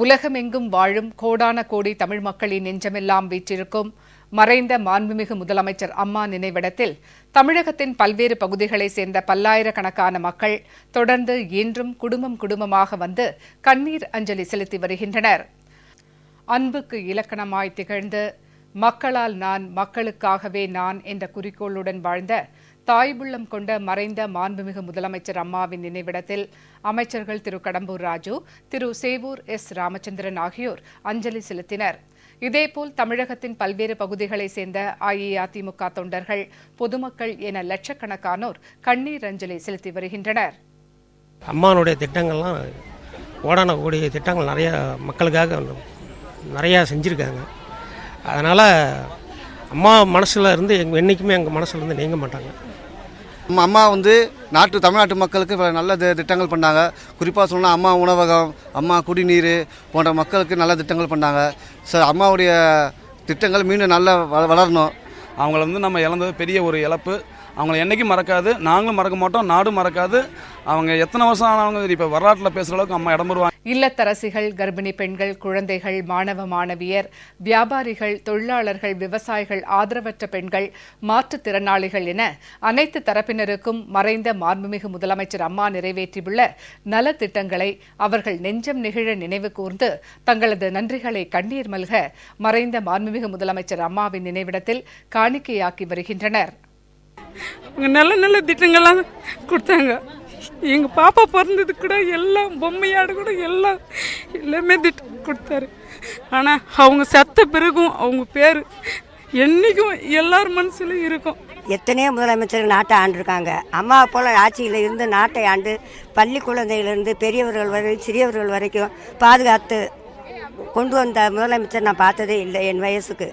உலகமெங்கும் வாழும் கோடான கோடி தமிழ் மக்களின் நெஞ்சமெல்லாம் வீற்றிருக்கும் மறைந்த மாண்புமிகு முதலமைச்சர் அம்மா நினைவிடத்தில் தமிழகத்தின் பல்வேறு பகுதிகளைச் சேர்ந்த பல்லாயிரக்கணக்கான மக்கள் தொடர்ந்து இன்றும் குடும்பம் குடும்பமாக வந்து கண்ணீர் அஞ்சலி செலுத்தி வருகின்றனர். அன்புக்கு இலக்கணமாய் திகழ்ந்து மக்களால் நான் மக்களுக்காகவே நான் என்ற குறிக்கோளுடன் வாழ்ந்த தாய்புள்ளம் கொண்ட மறைந்த மாண்புமிகு முதலமைச்சர் அம்மாவின் நினைவிடத்தில் அமைச்சர்கள் திரு கடம்பூர் ராஜு திரு சேவூர் எஸ் ராமச்சந்திரன் ஆகியோர் அஞ்சலி செலுத்தினர். இதேபோல் தமிழகத்தின் பல்வேறு பகுதிகளைச் சேர்ந்த அஇஅதிமுக தொண்டர்கள் பொதுமக்கள் என லட்சக்கணக்கானோர் கண்ணீர் அஞ்சலி செலுத்தி வருகின்றனர். அம்மானுடைய திட்டங்கள்லாம் ஓடான கூடிய திட்டங்கள் நிறைய மக்களுக்காக நிறையா செஞ்சுருக்காங்க. அதனால் அம்மா மனசில் இருந்து எங்கள் என்றைக்குமே எங்கள் மனசுலேருந்து நீங்க மாட்டாங்க. நம்ம அம்மா வந்து நாட்டு தமிழ்நாட்டு மக்களுக்கு பல நல்ல தி- திட்டங்கள் பண்ணாங்க. குறிப்பாக சொன்னால் அம்மா உணவகம் அம்மா குடிநீர் போன்ற மக்களுக்கு நல்ல திட்டங்கள் பண்ணாங்க. ஸோ அம்மாவுடைய திட்டங்கள் மீண்டும் நல்லா வள வளரணும். அவங்கள வந்து நம்ம இழந்தது பெரிய ஒரு இழப்பு. அவங்கள என்றைக்கும் மறக்காது நாங்களும் மறக்க மாட்டோம் நாடும் மறக்காது. அவங்க எத்தனை வருஷம் ஆனவங்க இப்போ வரலாற்றில் பேசுகிற அளவுக்கு அம்மா இடம் பெறுவாங்க இல்லத்தரசிகள் கர்ப்பிணி பெண்கள் குழந்தைகள் மாணவ மாணவியர் வியாபாரிகள் தொழிலாளர்கள் விவசாயிகள் ஆதரவற்ற பெண்கள் மாற்றுத்திறனாளிகள் என அனைத்து தரப்பினருக்கும் மறைந்த மாண்புமிகு முதலமைச்சர் அம்மா நிறைவேற்றியுள்ள நலத்திட்டங்களை அவர்கள் நெஞ்சம் நெகிழ நினைவு கூர்ந்து தங்களது நன்றிகளை கண்ணீர் மல்க மறைந்த மாண்புமிகு முதலமைச்சர் அம்மாவின் நினைவிடத்தில் காணிக்கையாக்கி வருகின்றனர். அவங்க நல்ல நல்ல திட்டங்கள்லாம் கொடுத்தாங்க. எங்கள் பாப்பா பிறந்தது கூட எல்லாம் பொம்மையாடு கூட எல்லாம் எல்லாமே திட்டம் கொடுத்தாரு. ஆனால் அவங்க செத்த பிறகும் அவங்க பேர் என்றைக்கும் எல்லார் மனசுலையும் இருக்கும். எத்தனையோ முதலமைச்சர்கள் நாட்டை ஆண்டிருக்காங்க. அம்மா போல ஆட்சியில் இருந்து நாட்டை ஆண்டு பள்ளி குழந்தைகளிலிருந்து பெரியவர்கள் வரை சிறியவர்கள் வரைக்கும் பாதுகாத்து கொண்டு வந்த முதலமைச்சர் நான் பார்த்ததே இல்லை என் வயசுக்கு.